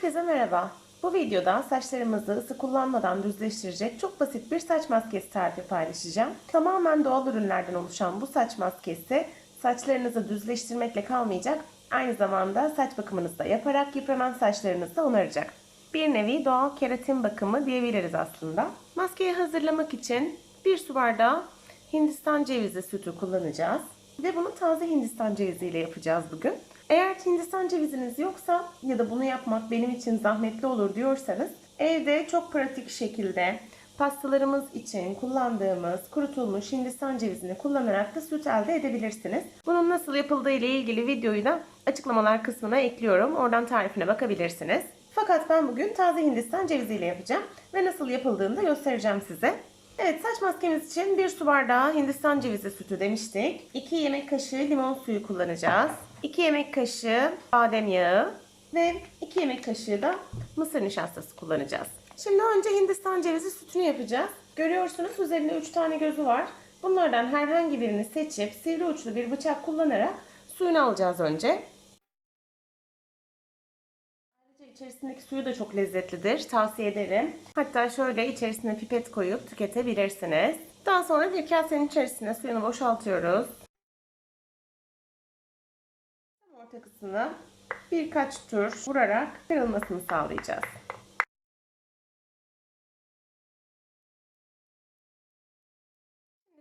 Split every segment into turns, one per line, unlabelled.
Herkese merhaba. Bu videoda saçlarımızı ısı kullanmadan düzleştirecek çok basit bir saç maskesi tarifi paylaşacağım. Tamamen doğal ürünlerden oluşan bu saç maskesi saçlarınızı düzleştirmekle kalmayacak, aynı zamanda saç bakımınızı da yaparak yıpranan saçlarınızı da onaracak. Bir nevi doğal keratin bakımı diyebiliriz aslında. Maskeyi hazırlamak için bir su bardağı Hindistan cevizi sütü kullanacağız. Ve bunu taze Hindistan ceviziyle yapacağız bugün. Eğer Hindistan ceviziniz yoksa ya da bunu yapmak benim için zahmetli olur diyorsanız evde çok pratik şekilde pastalarımız için kullandığımız kurutulmuş Hindistan cevizini kullanarak da süt elde edebilirsiniz. Bunun nasıl yapıldığı ile ilgili videoyu da açıklamalar kısmına ekliyorum. Oradan tarifine bakabilirsiniz. Fakat ben bugün taze Hindistan ceviziyle yapacağım ve nasıl yapıldığını da göstereceğim size. Evet saç maskemiz için bir su bardağı Hindistan cevizi sütü demiştik. 2 yemek kaşığı limon suyu kullanacağız. 2 yemek kaşığı badem yağı ve 2 yemek kaşığı da mısır nişastası kullanacağız. Şimdi önce Hindistan cevizi sütünü yapacağız. Görüyorsunuz üzerinde 3 tane gözü var. Bunlardan herhangi birini seçip sivri uçlu bir bıçak kullanarak suyunu alacağız önce. Ayrıca içerisindeki suyu da çok lezzetlidir. Tavsiye ederim. Hatta şöyle içerisine pipet koyup tüketebilirsiniz. Daha sonra bir kasenin içerisine suyunu boşaltıyoruz. Tam orta kısmına birkaç tur vurarak kırılmasını sağlayacağız.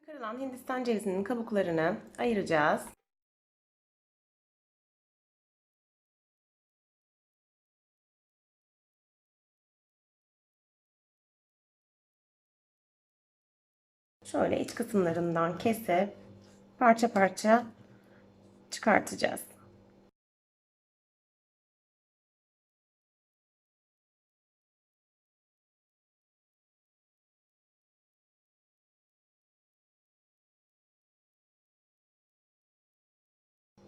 Kırılan Hindistan cevizinin kabuklarını ayıracağız. Şöyle iç kısımlarından kesip parça parça çıkartacağız.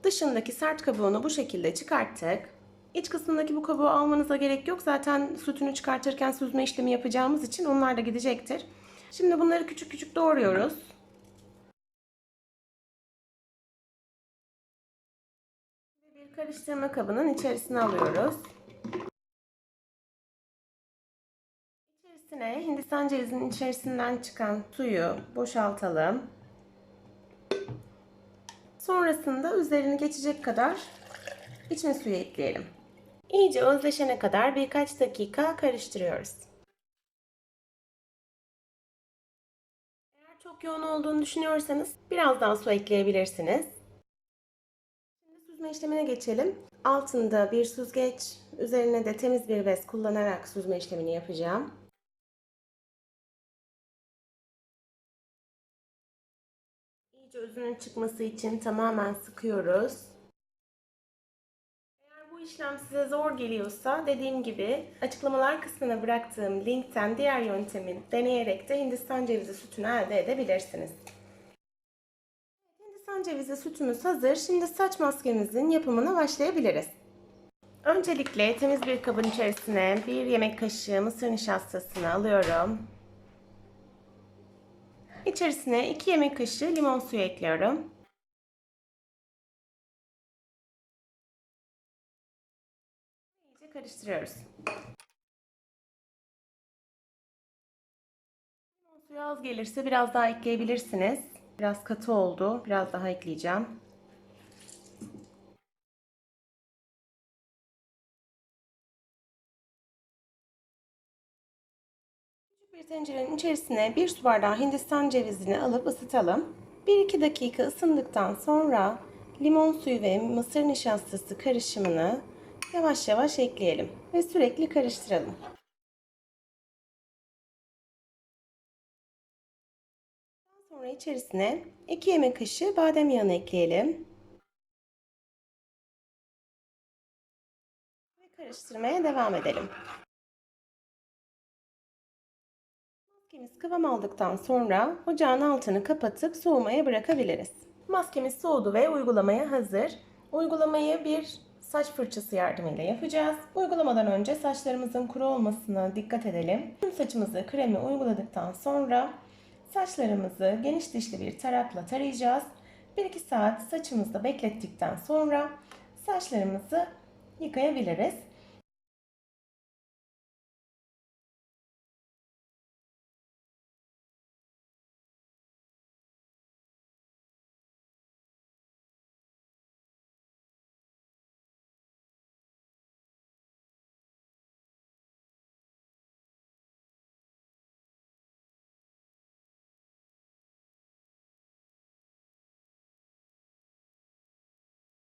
Dışındaki sert kabuğunu bu şekilde çıkarttık. İç kısmındaki bu kabuğu almanıza gerek yok. Zaten sütünü çıkartırken süzme işlemi yapacağımız için onlar da gidecektir. Şimdi bunları küçük küçük doğruyoruz. Bir karıştırma kabının içerisine alıyoruz. İçerisine Hindistan cevizinin içerisinden çıkan suyu boşaltalım. Sonrasında üzerini geçecek kadar içine suyu ekleyelim. İyice özleşene kadar birkaç dakika karıştırıyoruz. Eğer çok yoğun olduğunu düşünüyorsanız biraz daha su ekleyebilirsiniz. Şimdi süzme işlemine geçelim. Altında bir süzgeç, üzerine de temiz bir bez kullanarak süzme işlemini yapacağım. İyice özünün çıkması için tamamen sıkıyoruz. Eğer bu işlem size zor geliyorsa dediğim gibi açıklamalar kısmına bıraktığım linkten diğer yöntemi deneyerek de Hindistan cevizi sütünü elde edebilirsiniz. Hindistan cevizi sütümüz hazır. Şimdi saç maskemizin yapımına başlayabiliriz. Öncelikle temiz bir kabın içerisine bir yemek kaşığı mısır nişastasını alıyorum. İçerisine 2 yemek kaşığı limon suyu ekliyorum. İyice karıştırıyoruz. Limon suyu az gelirse biraz daha ekleyebilirsiniz. Biraz katı oldu. Biraz daha ekleyeceğim. Tencerenin içerisine bir su bardağı Hindistan cevizini alıp ısıtalım. 1-2 dakika ısındıktan sonra limon suyu ve mısır nişastası karışımını yavaş yavaş ekleyelim ve sürekli karıştıralım. Sonra içerisine 2 yemek kaşığı badem yağını ekleyelim. Ve karıştırmaya devam edelim. Maskemiz kıvam aldıktan sonra ocağın altını kapatıp soğumaya bırakabiliriz. Maskemiz soğudu ve uygulamaya hazır. Uygulamayı bir saç fırçası yardımıyla yapacağız. Uygulamadan önce saçlarımızın kuru olmasına dikkat edelim. Tüm saçımızı kremi uyguladıktan sonra saçlarımızı geniş dişli bir tarakla tarayacağız. 1-2 saat saçımızda beklettikten sonra saçlarımızı yıkayabiliriz.